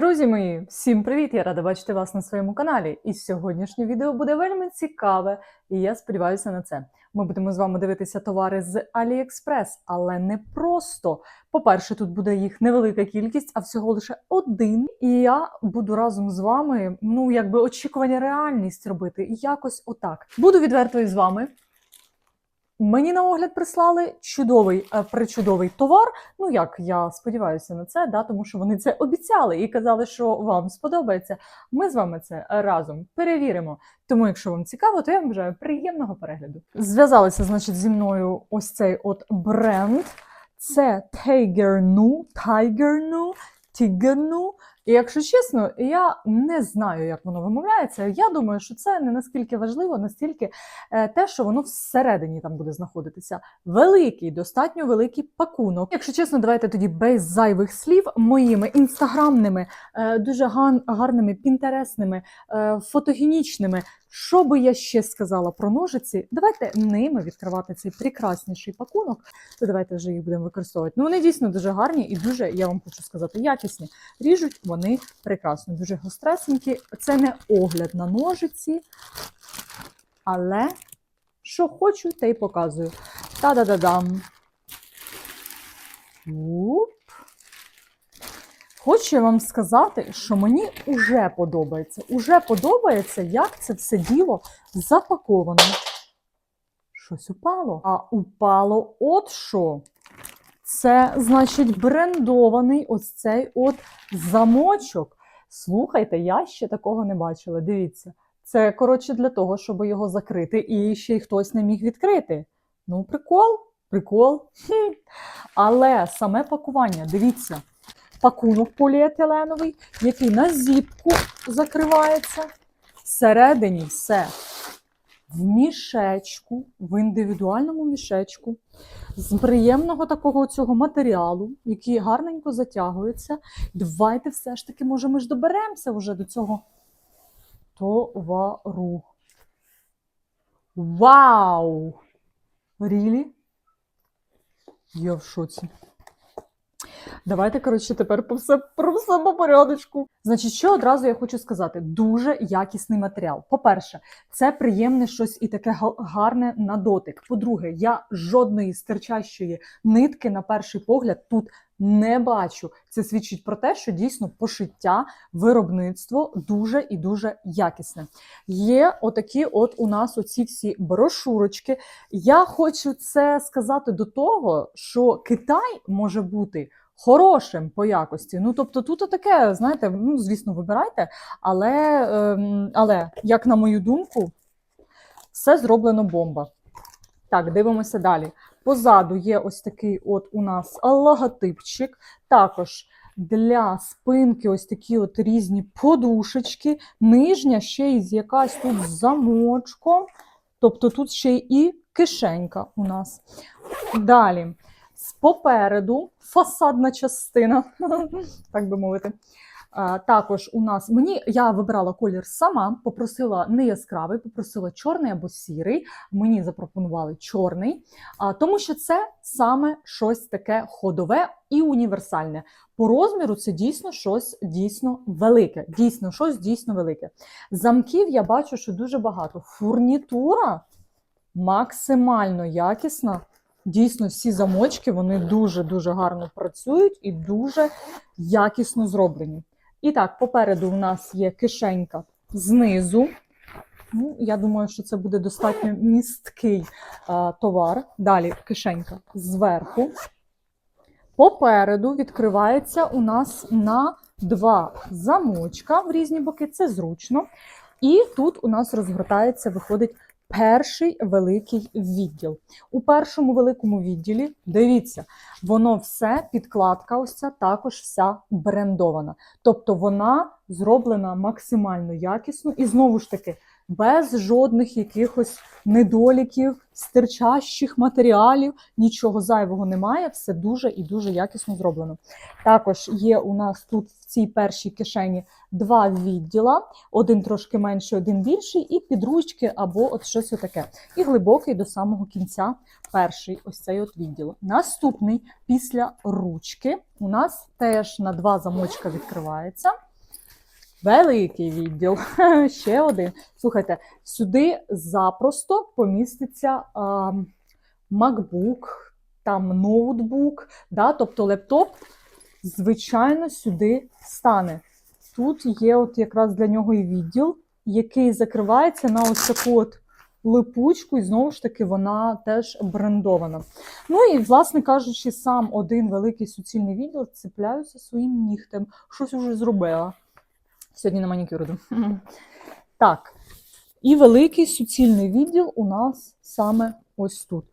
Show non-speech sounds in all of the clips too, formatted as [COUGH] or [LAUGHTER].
Друзі мої, всім привіт! Я рада бачити вас на своєму каналі. І сьогоднішнє відео буде вельми цікаве, і я сподіваюся на це. Ми будемо з вами дивитися товари з AliExpress, але не просто. По-перше, тут буде їх невелика кількість, а всього лише один. І я буду разом з вами, ну якби очікування реальність робити. Якось отак. Буду відвертою з вами. Мені на огляд прислали чудовий, е, причудовий товар. Ну як я сподіваюся на це, да, тому що вони це обіцяли і казали, що вам сподобається. Ми з вами це разом перевіримо. Тому, якщо вам цікаво, то я вам бажаю приємного перегляду. Зв'язалися, значить, зі мною ось цей от бренд. Це Tigernu, Tigernu, Tigernu. І якщо чесно, я не знаю, як воно вимовляється. Я думаю, що це не наскільки важливо, настільки е, те, що воно всередині там буде знаходитися. Великий, достатньо великий пакунок. Якщо чесно, давайте тоді без зайвих слів моїми інстаграмними, е, дуже гарними, пінтересними, е, фотогенічними. Що би я ще сказала про ножиці? Давайте ними відкривати цей прекрасніший пакунок. То давайте вже їх будемо використовувати. Ну вони дійсно дуже гарні і дуже, я вам хочу сказати, якісні. Ріжуть вони прекрасно, дуже гостресенькі. Це не огляд на ножиці, але що хочу, те й показую. Та-да-да-дам. Уп. Хочу я вам сказати, що мені уже подобається. Уже подобається, як це все діло запаковано. Щось упало. А упало от що. Це, значить, брендований ось цей от замочок. Слухайте, я ще такого не бачила. Дивіться. Це, коротше, для того, щоб його закрити, і ще й хтось не міг відкрити. Ну, прикол, прикол. Хм. Але саме пакування, дивіться, пакунок поліетиленовий, який на зіпку закривається. Всередині все в мішечку, в індивідуальному мішечку, з приємного такого цього матеріалу, який гарненько затягується. Давайте все ж таки, може, ми ж доберемося вже до цього товару. Вау! Рілі? Я в шоці. Давайте, коротше, тепер по все, про все по порядочку. Значить, що одразу я хочу сказати: дуже якісний матеріал. По-перше, це приємне щось і таке гарне на дотик. По-друге, я жодної стирчащої нитки на перший погляд тут не бачу. Це свідчить про те, що дійсно пошиття, виробництво дуже і дуже якісне. Є отакі, от у нас оці всі брошурочки. Я хочу це сказати до того, що Китай може бути. Хорошим по якості. Ну, тобто, тут таке, знаєте, ну, звісно, вибирайте, але, ем, але, як на мою думку, все зроблено бомба. Так, дивимося далі. Позаду є ось такий от у нас логотипчик. Також для спинки ось такі от різні подушечки. Нижня ще й з якась тут замочком. Тобто тут ще і кишенька у нас. Далі. Попереду фасадна частина, [LAUGHS] так би мовити. Також у нас мені я вибирала колір сама, попросила не яскравий, попросила чорний або сірий. Мені запропонували чорний, тому що це саме щось таке ходове і універсальне. По розміру це дійсно щось дійсно велике. Дійсно, щось дійсно велике. Замків я бачу, що дуже багато. Фурнітура максимально якісна. Дійсно, всі замочки вони дуже-дуже гарно працюють і дуже якісно зроблені. І так, попереду у нас є кишенька знизу. Ну, я думаю, що це буде достатньо місткий а, товар. Далі кишенька зверху. Попереду відкривається у нас на два замочка в різні боки. Це зручно. І тут у нас розгортається, виходить перший великий відділ. У першому великому відділі, дивіться, воно все, підкладка ось ця також вся брендована. Тобто вона зроблена максимально якісно і знову ж таки без жодних якихось недоліків, стирчащих матеріалів, нічого зайвого немає, все дуже і дуже якісно зроблено. Також є у нас тут в цій першій кишені два відділа, один трошки менший, один більший, і підручки або от щось таке. І глибокий до самого кінця перший ось цей от відділ. Наступний після ручки у нас теж на два замочка відкривається. Великий відділ. [LAUGHS] Ще один. Слухайте, сюди запросто поміститься а, MacBook, там ноутбук, да, тобто лептоп, звичайно, сюди стане. Тут є от якраз для нього і відділ, який закривається на ось таку от липучку, і знову ж таки вона теж брендована. Ну і, власне кажучи, сам один великий суцільний відділ цепляюся своїм нігтем. Щось уже зробила. Сьогодні на манікюр. Так. І великий суцільний відділ у нас саме ось тут.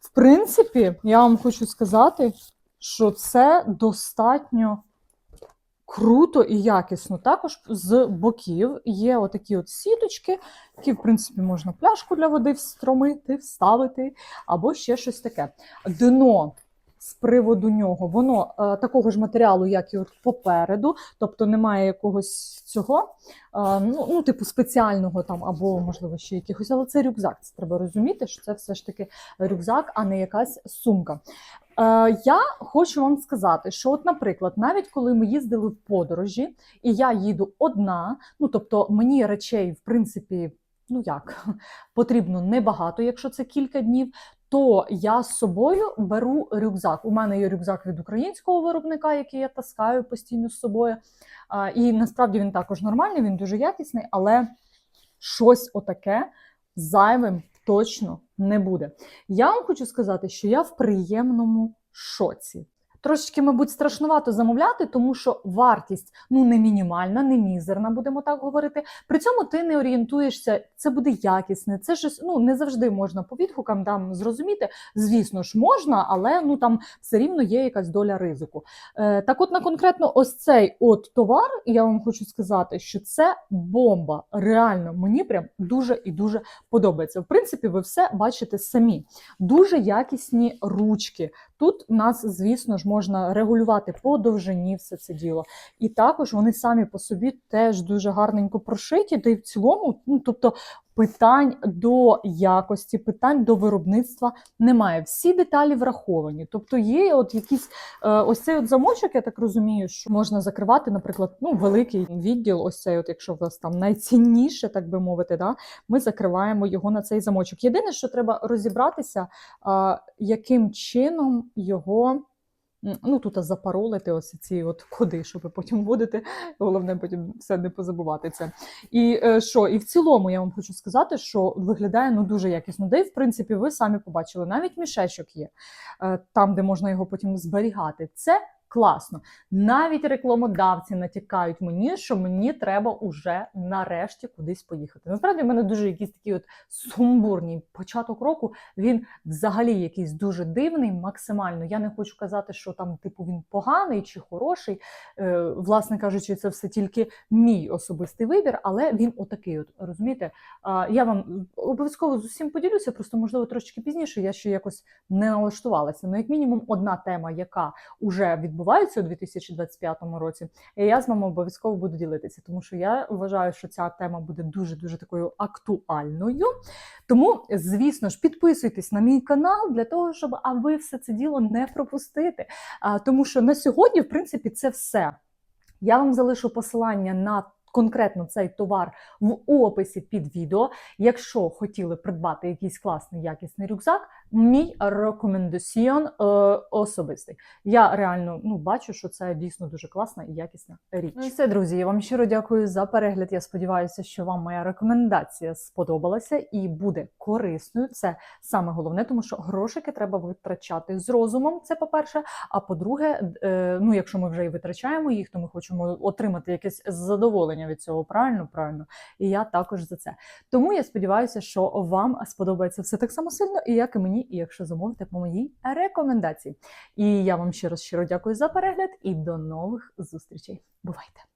В принципі, я вам хочу сказати, що це достатньо круто і якісно. Також з боків є отакі от сіточки, які, в принципі, можна пляшку для води встромити, вставити, або ще щось таке. Дно з приводу нього, воно е, такого ж матеріалу, як і попереду, тобто немає якогось цього, е, ну, ну, типу, спеціального там, або, можливо, ще якихось, але це рюкзак. Це треба розуміти, що це все ж таки рюкзак, а не якась сумка. Е, я хочу вам сказати, що, от, наприклад, навіть коли ми їздили в подорожі, і я їду одна, ну тобто мені речей, в принципі, ну як, [LAUGHS] потрібно небагато, якщо це кілька днів. То я з собою беру рюкзак. У мене є рюкзак від українського виробника, який я таскаю постійно з собою. І насправді він також нормальний, він дуже якісний, але щось отаке зайвим точно не буде. Я вам хочу сказати, що я в приємному шоці. Трошечки, мабуть, страшнувато замовляти, тому що вартість ну не мінімальна, не мізерна, будемо так говорити. При цьому ти не орієнтуєшся, це буде якісне. Це ж ну не завжди можна по відгукам там зрозуміти. Звісно ж, можна, але ну там все рівно є якась доля ризику. Е, так, от на конкретно ось цей от товар, я вам хочу сказати, що це бомба. Реально, мені прям дуже і дуже подобається. В принципі, ви все бачите самі. Дуже якісні ручки. Тут нас, звісно ж, можна регулювати по довжині все це діло. І також вони самі по собі теж дуже гарненько прошиті, та й в цілому, ну тобто. Питань до якості, питань до виробництва немає. Всі деталі враховані. Тобто є от якісь е, ось цей от замочок, я так розумію, що можна закривати, наприклад, ну великий відділ. Ось цей, от якщо у вас там найцінніше, так би мовити, да, ми закриваємо його на цей замочок. Єдине, що треба розібратися, яким чином його. Ну, тут запаролити ось ці от коди, щоб потім вводити. Головне потім все не позабувати це. І е, що, і в цілому я вам хочу сказати, що виглядає ну дуже якісно. Де, в принципі, ви самі побачили, навіть мішечок є е, там, де можна його потім зберігати. Це класно. Навіть рекламодавці натякають мені, що мені треба уже нарешті кудись поїхати. Насправді, в мене дуже якийсь такий от сумбурний початок року. Він взагалі якийсь дуже дивний, максимально. Я не хочу казати, що там, типу, він поганий чи хороший. Е, власне кажучи, це все тільки мій особистий вибір, але він отакий. От розумієте? Я вам обов'язково з усім поділюся, просто можливо трошечки пізніше. Я ще якось не налаштувалася. Ну, як мінімум, одна тема, яка вже відбувається у 2025 році, і я з вами обов'язково буду ділитися, тому що я вважаю, що ця тема буде дуже дуже такою актуальною. Тому, звісно ж, підписуйтесь на мій канал для того, щоб а ви все це діло не пропустити. А, тому що на сьогодні, в принципі, це все. Я вам залишу посилання на конкретно цей товар в описі під відео. Якщо хотіли придбати якийсь класний якісний рюкзак, мій рекомендаціон е, особистий. Я реально ну, бачу, що це дійсно дуже класна і якісна річ. Ну і все, друзі. Я вам щиро дякую за перегляд. Я сподіваюся, що вам моя рекомендація сподобалася і буде корисною. Це саме головне, тому що грошики треба витрачати з розумом. Це по-перше. А по-друге, е, ну якщо ми вже і витрачаємо їх, то ми хочемо отримати якесь від цього. Правильно, правильно. І я також за це. Тому я сподіваюся, що вам сподобається все так само сильно, і як і мені, і якщо замовите по моїй рекомендації. І я вам ще раз щиро дякую за перегляд і до нових зустрічей. Бувайте!